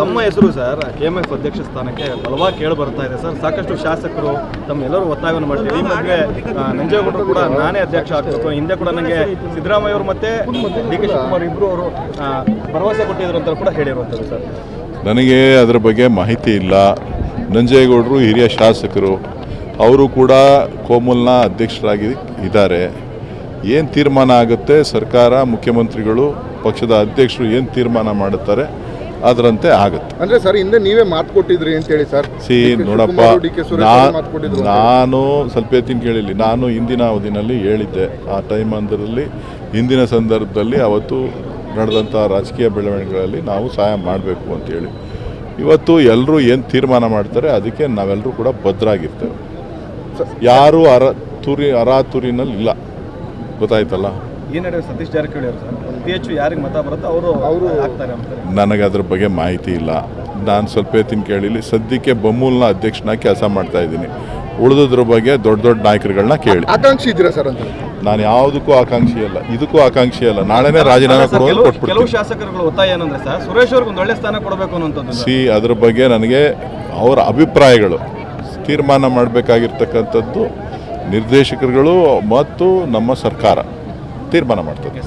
ತಮ್ಮ ಹೆಸರು sir K M F ಅಧ್ಯಕ್ಷ ಸ್ಥಾನಕ್ಕೆ ಬಲವಾಗಿ ಕೇಳಿ ಬರ್ತಾ ಇದೆ ಸರ್. ಸಾಕಷ್ಟು ಶಾಸಕರು ತಮ್ಮೆಲ್ಲರೂ ಒತ್ತಾಯವನ್ನು ಮಾಡ್ತೀವಿ. ಈ ಮಧ್ಯೆ ನಂಜೇಗೌಡರು ಕೂಡ ನಾನೇ ಅಧ್ಯಕ್ಷ ಆಗ್ಬೇಕು. ಹಿಂದೆ ಕೂಡ ನನಗೆ ಸಿದ್ದರಾಮಯ್ಯ ಅವರು ಮತ್ತೆ ಡಿ ಕೆ ಶಿವಕುಮಾರ್ ಇಬ್ಬರು ಅವರು ಭರವಸೆ ಕೊಟ್ಟಿದ್ರು ಅಂತ ಕೂಡ ಹೇಳಿರುವಂಥದ್ದು ಸರ್. ನನಗೆ ಅದರ ಬಗ್ಗೆ ಮಾಹಿತಿ ಇಲ್ಲ. ನಂಜೇಗೌಡರು ಹಿರಿಯ ಶಾಸಕರು. ಅವರು ಕೂಡ ಕೋಮಲ್ನ ಅಧ್ಯಕ್ಷರಾಗಿ ಇದ್ದಾರೆ. ಏನು ತೀರ್ಮಾನ ಆಗುತ್ತೆ? ಸರ್ಕಾರ ಮುಖ್ಯಮಂತ್ರಿಗಳು ಪಕ್ಷದ ಅಧ್ಯಕ್ಷರು ಏನು ತೀರ್ಮಾನ ಮಾಡುತ್ತಾರೆ? ಅದರಂತೆ ಆಗುತ್ತೆ. ಅಂದ್ರೆ ಸರ್ ಹಿಂದೆ ನೀವೇ ಮಾತು ಕೊಟ್ಟಿದ್ರಿ ಅಂತ ಹೇಳಿ ಸರ್. ಸಿ ನೋಡಪ್ಪ. ನಾನು ಸ್ವಲ್ಪ ಹೊತ್ತಿನ ಕೇಳಿಲ್ಲ ನಾನು ಹಿಂದಿನ ಅವಧಿನಲ್ಲಿ ಹೇಳಿದ್ದೆ. ಆ ಟೈಮ್ ಅಂದರಲ್ಲಿ ಹಿಂದಿನ ಸಂದರ್ಭದಲ್ಲಿ ಅವತ್ತು ನಡೆದಂಥ ರಾಜಕೀಯ ಬೆಳವಣಿಗೆಗಳಲ್ಲಿ ನಾವು ಸಹಾಯ ಮಾಡಬೇಕು ಅಂತೇಳಿ ಇವತ್ತು ಎಲ್ಲರೂ ಏನು ತೀರ್ಮಾನ ಮಾಡ್ತಾರೆ ಅದಕ್ಕೆ ನಾವೆಲ್ಲರೂ ಕೂಡ ಭದ್ರಾಗಿರ್ತೇವೆ. ಯಾರು ಅರ ತುರಿ ಅರಾತುರಿನಲ್ಲಿ ಇಲ್ಲ ಗೊತ್ತಾಯ್ತಲ್ಲ. ಈ ನಡುವೆ ಸತೀಶ್ ಜಾರಕಿಹೊಳಿ ಅವರು ಸರ್ ಅತಿ ಹೆಚ್ಚು ಯಾರಿಗೆ ಮತ ಬರುತ್ತೋ ಅವರು ಅವರು ಆಗ್ತಾರೆ ಅಂತಾರೆ ನನಗೆ ಅದ್ರ ಬಗ್ಗೆ ಮಾಹಿತಿ ಇಲ್ಲ. ನಾನು ಸ್ವಲ್ಪ ಹೊತ್ತಿನ ಕೇಳಿಲಿ ಸದ್ಯಕ್ಕೆ ಬಮ್ಮೂಲ್ನ ಅಧ್ಯಕ್ಷನ ಕೆಲಸ ಮಾಡ್ತಾ ಇದ್ದೀನಿ. ಉಳಿದ್ರ ಬಗ್ಗೆ ದೊಡ್ಡ ದೊಡ್ಡ ನಾಯಕರುಗಳನ್ನ ಕೇಳಿ. ಆಕಾಂಕ್ಷಿ ಇದ್ದೀರಾ ಸರ್ ಅಂತ? ನಾನು ಯಾವುದಕ್ಕೂ ಆಕಾಂಕ್ಷಿ ಅಲ್ಲ ಇದಕ್ಕೂ ಆಕಾಂಕ್ಷಿ ಅಲ್ಲ. ನಾಳೆನೇ ರಾಜೀನಾಮೆ ಕೊಡುವಂತ ಕೆಲವು ಕೆಲವು ಕೊಟ್ಬಿಡ್ತೀನಿ. ಶಾಸಕರುಗಳ ಒತ್ತಾಯ ಏನಂದ್ರೆ ಸರ್ ಸುರೇಶ್ ಅವ್ರಿಗೆ ಒಂದು ಒಳ್ಳೆ ಸ್ಥಾನ ಕೊಡಬೇಕು ಅನ್ನೋಂಥದ್ದು ಸಿ ಅದ್ರ ಬಗ್ಗೆ ನನಗೆ ಅವರ ಅಭಿಪ್ರಾಯಗಳು ತೀರ್ಮಾನ ಮಾಡಬೇಕಾಗಿರ್ತಕ್ಕಂಥದ್ದು ನಿರ್ದೇಶಕರುಗಳು ಮತ್ತು ನಮ್ಮ ಸರ್ಕಾರ ತೀರ್ಮಾನ ಮಾಡ್ತದೆ.